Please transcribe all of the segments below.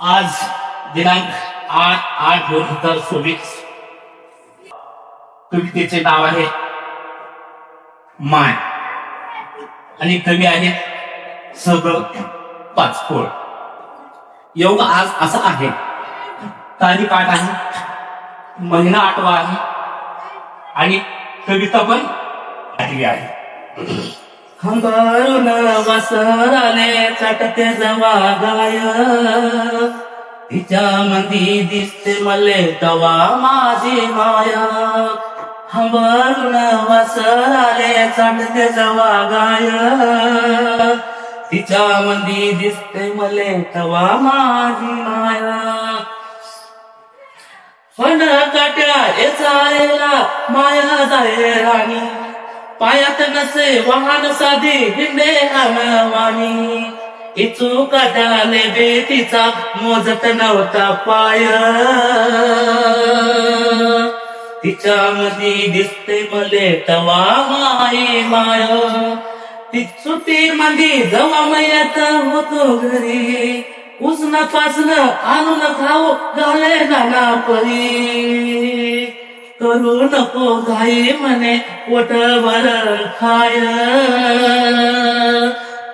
आज दिनांक आठ आठ दोन हजार चोवीस कवितेचे नाव आहे माय. आणि कवी आहेत सगळं पाचपोळ योग आज असा आहे. तारीख आठ आहे महिना आठवा आहे आणि कविता पण आठवी आहे. वसराले चटते जवा गाय तिच्या मंदी दिसते मले तवा माझी माया. हंबारून वसराले चटते जवा गाय तिच्या मंदी दिसते मले तवा माझी माया. पण काट्या यायला माया जाय राणी. पायात नसे वाहन साधी हिंडे वाणी इचू काटाले बेतीचा मोजत नव्हता पाय तिच्या मधी दिसते मले तवा माई माय ती सुट्टी मध्ये जवा मयत होतो घरी उसन पासन आणून खाऊ घाले ना परी करू नको घाई म्हणे पोटभर खाय.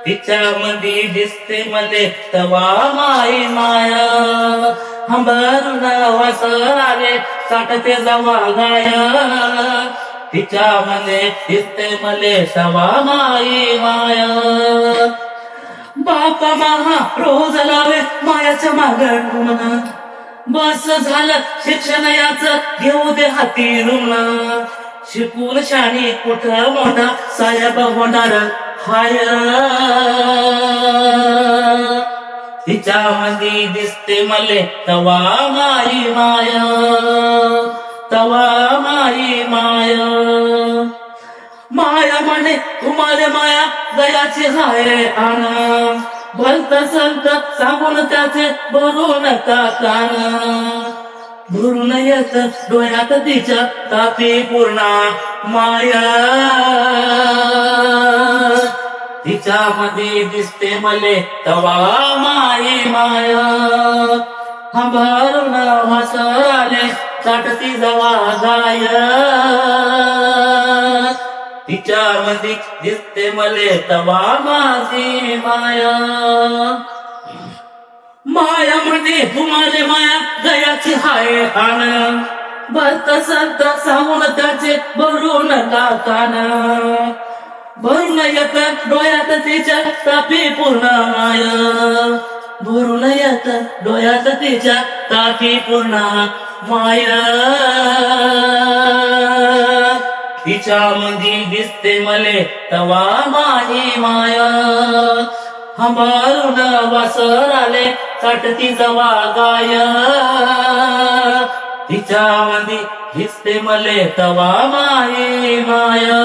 तिच्या मध्ये दिसते मले तवा माई माया. हंबरून वासराले साठते जवा गाय. तिच्या मध्ये दिसते मले सवा माई माया. बापा महा रोज लावे मायाच्या मागण म्हणा बस झालं शिक्षण याच घेऊ दे हाती ऋण शिकून शाणी कुठ मोठा साहेब होणार हाय तिच्या मधी दिसते मले तवा माई माया. तवा माई माया. माया म्हणे तुम्हाला माया दयाची हाय आण संत संत सांगून त्याचे भरू नका कान भरून येत डोळ्यात तिच्या तापी पूर्ण माया. तिच्या मध्ये दिसते मले तवा माई माया. हंभारून वासराले चाटती जवा गाय तिच्या मधी दिसते मले तवा माझी माया. माया म्हणे तुम्हाला माया दयाची हाय आण भरत संत सांगून त्याचे भरू नका भरून येत डोळ्यात तिच्या तापी पूर्ण माया. भरून येत डोळ्यात तिच्या तापी पूर्ण माया. तिच्या मध्ये दिसते मले तवा माझी माया. हंबारून वासराले चाटती जवा गाय. तिच्या मध्ये दिसते मले तवा माही माया.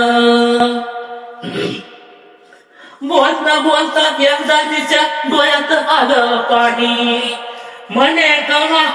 बोलता बोलता एकदा तिच्या डोळ्यात आलं पाणी. म्हणे कवा